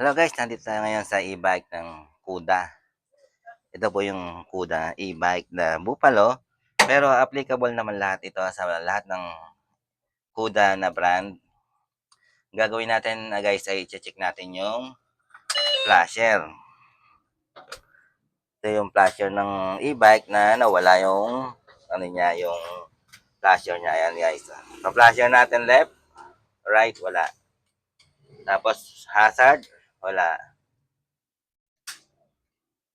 Hello guys, nandito tayo ngayon sa e-bike ng Kuda. Ito po yung Kuda e-bike na Buffalo. Pero applicable naman lahat ito sa lahat ng Kuda na brand. Gagawin natin na guys ay check natin yung flasher. Ito yung flasher ng e-bike na nawala yung ano niya, yung flasher niya. Ayan guys. Sa flasher natin left, right, wala. Tapos hazard, wala.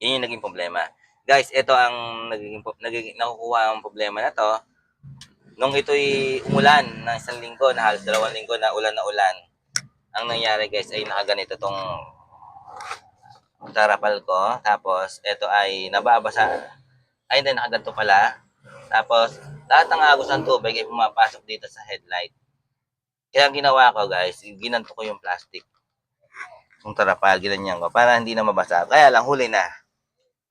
Yun yung naging problema. Guys, ito ang nagiging, nagiging nakukuha ang problema na to. Nung ito'y umulan ng isang linggo, na halos dalawang linggo na ulan na ulan, ang nangyari guys ay nakaganito tong tarapal ko. Tapos, ito ay nababasa. Ay, hindi, nakaganto pala. Tapos, lahat ng agos ng tubig ay pumapasok dito sa headlight. Kaya ginawa ko guys, ginanto ko yung plastic. Yung tarapal, ginanyan ko para hindi na mabasa. Kaya lang, huli na.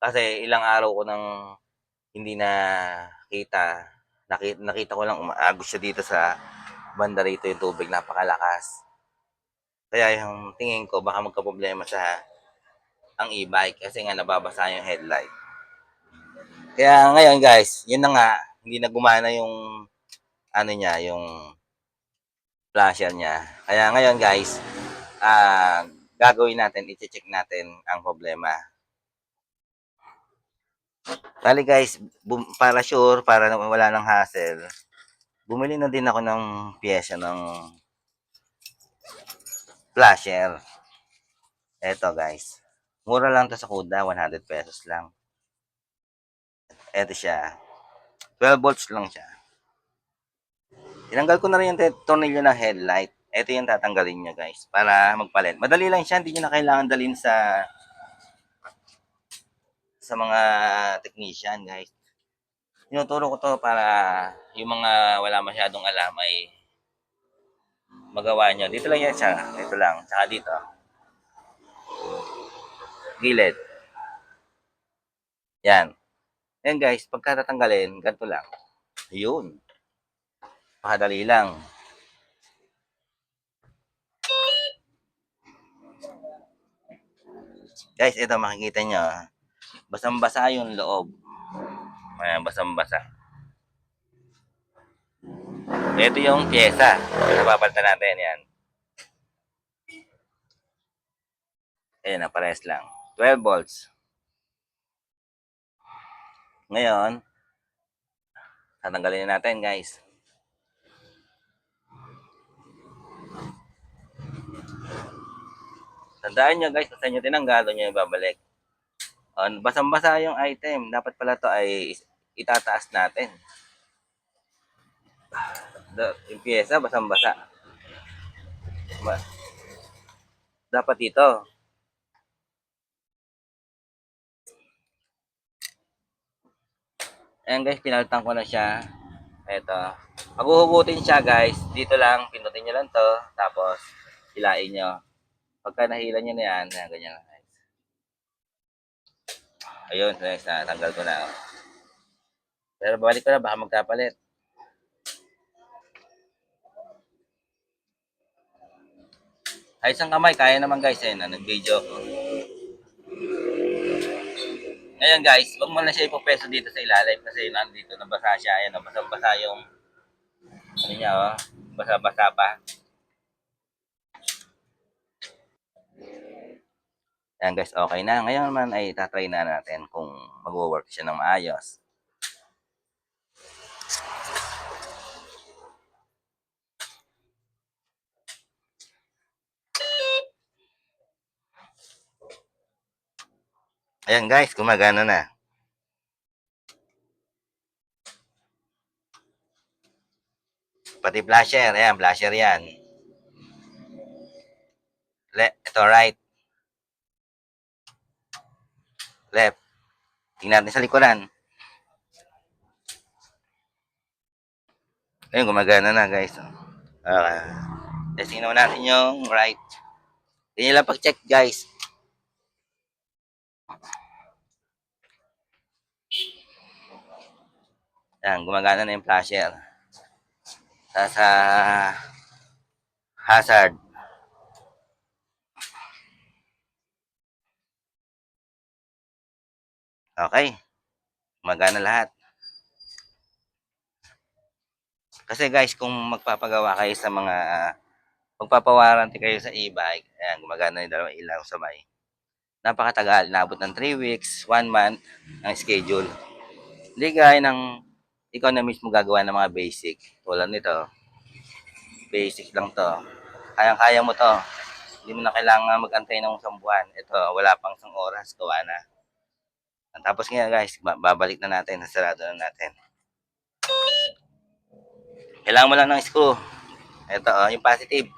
Kasi ilang araw ko nang hindi na kita. Nakita, nakita ko lang umaagos siya dito sa banda rito yung tubig. Napakalakas. Kaya yung tingin ko, baka magka-problema sa ang e-bike kasi nga nababasa yung headlight. Kaya ngayon guys, yun na nga, hindi na gumana yung ano niya, yung flasher niya. Kaya ngayon guys, ah gagawin natin, i-check natin ang problema. Bali guys, para sure, para wala ng hassle, bumili na din ako ng pyesa ng flasher. Eto guys. Mura lang to sa Kuda, 100 pesos lang. Eto siya. 12 volts lang siya. Tinanggal ko na rin yung tornilyo ng headlight. Ito yung tatanggalin niya guys. Para magpalit. Madali lang siya. Hindi nyo na kailangan dalhin sa sa mga technician guys. Tinuturo ko to para yung mga wala masyadong alam ay magawa nyo. Dito lang yan siya. Ito lang. Tsaka dito. Gilid. Yan. Yan guys. Pagka tatanggalin, ganito lang. Ayun. Pakadali lang. Guys, ito makikita nyo. ah. Basang-basa yung loob. Ayan, basang-basa. Ito yung pyesa. Napapalitan natin yan. Ayan, na parehas lang. 12 volts. Ngayon, tatanggalin na natin guys. Tandaan nyo guys, saan nyo tinanggal, doon nyo ibabalik. On, basang-basa yung item. Dapat pala to ay itataas natin. Da- Yung pyesa, basang-basa. Ba- dapat dito. Ayan guys, pinalitan ko na siya. Ito. Pag uhugutin siya guys, dito lang, pinutin nyo lang to. Tapos, hilain nyo. Pagka nahila nyo na yan, ayan, ganyan. Ayun, guys, natanggal ko na. Pero babalik ko na, baka magkapalit. Ay, isang kamay, kaya naman guys, ayun, na, nag-video ko. Ngayon guys, wag mo na siya ipopeso dito sa ilalim kasi nandito, nabasa siya. Ayan, oh, basa-basa yung, ano niya, oh, basa-basa pa. Ayan guys, okay na. Ngayon naman ay tatry na natin kung mag-work siya ng maayos. Ayan guys, gumagana na. Pati flasher, ayan, flasher yan. Le ito right. Left. Tingnan natin sa likuran. Ayun, gumagana na guys. Okay. Testing naman natin yung right. Hindi lang pag-check guys. Yan, gumagana na yung flasher. Sa, sa hazard. Okay. Magana lahat. Kasi guys, kung magpapagawa kayo sa mga magpapawarranty kayo sa e-bike, ayan, gumagana yung dalawang ilaw sabay. Napakatagal, nabot ng 3 weeks, 1 month ang schedule. Hindi gaya ng ikaw na mismo gagawa ng mga basic. Tulad nito. Basic lang to. Kayang-kaya mo to. Hindi mo na kailangan mag-antay ng isang buwan. Ito, wala pang isang oras, gawa na. Tapos nga guys, ba- babalik na natin, nasarado na natin. Kailangan mo lang ng screw. Ito, oh, yung positive.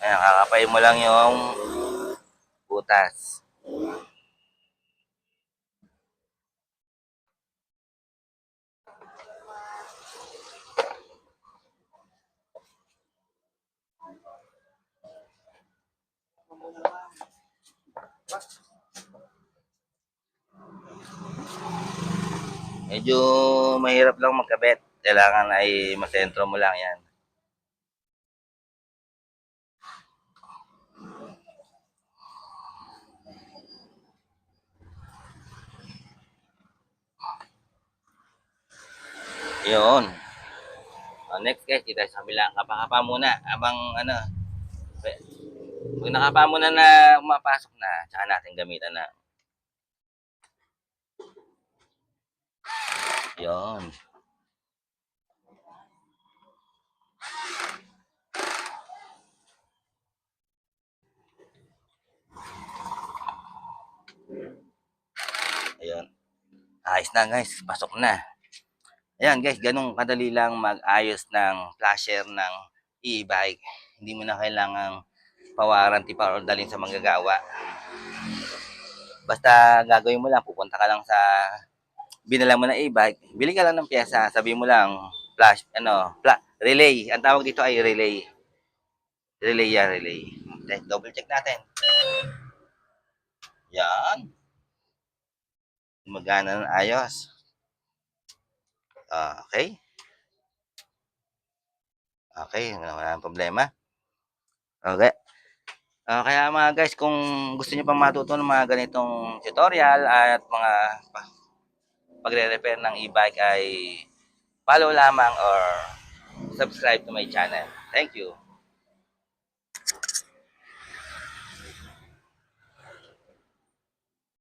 Ayan, kakapay mo lang yung butas. Medyo mahirap lang magkabit. Kailangan ay masentro mo lang yan. Yun. Oh, next guys, dito sa kabila. Kapakapa muna. Abang ano. Pag nakapa mo na na umapasok na, tsaka natin gamitan na. Yun. Ayun. Ayos na guys, pasok na. Ayan guys, ganun kadali lang mag-ayos ng flasher ng e-bike. Hindi mo na kailangang pawaranty pa or dalhin sa manggagawa. Basta gagawin mo lang, pupunta ka lang sa binala mo na e-bike, bili ka lang ng pyesa, sabi mo lang, flash, ano, fla- relay. Ang tawag dito ay relay. Relay ya, relay. Okay, double check natin. Yan. Magana ng ayos. Ah, okay. Okay, wala nang problema. Okay. Ah, kaya mga guys, kung gusto niyo pang matuto ng mga ganitong tutorial at mga pa- pagre-repair ng e-bike ay follow lamang or subscribe to my channel. Thank you.